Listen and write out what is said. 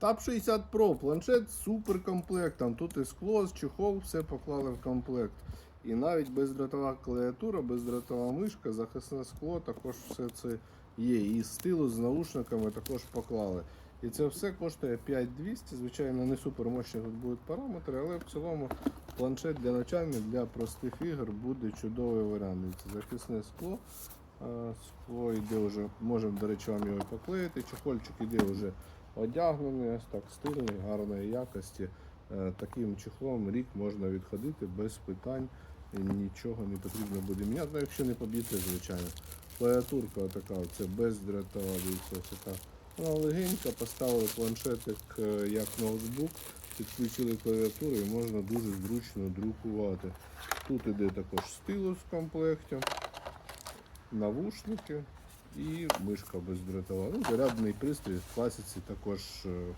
Tab 60 Pro, планшет з суперкомплектом. Тут і скло, з чехол, все поклали в комплект. І навіть бездротова клавіатура, бездротова мишка, захисне скло, також все це є. І стилус з наушниками також поклали. І це все коштує 5200. Звичайно, не супермощні тут будуть параметри, але в цілому планшет для навчання для простих ігор буде чудовий варіант. Це захисне скло. Е, Скло йде вже, можемо, до речі, вам його поклеїти. Чехольчик іде вже одягнений, ось так стильний, гарної якості. Е, Таким чехлом рік можна відходити без питань. Нічого не потрібно буде міняти, ну, якщо не поб'єте, звичайно. Клавіатурка така, це бездротова, дивіться, така. Вона легенька, поставили планшетик е, як ноутбук, підключили клавіатуру і можна дуже зручно друкувати. Тут іде також стилус в комплекті, навушники і мишка бездротова. Ну, зарядний пристрій в класиці також е,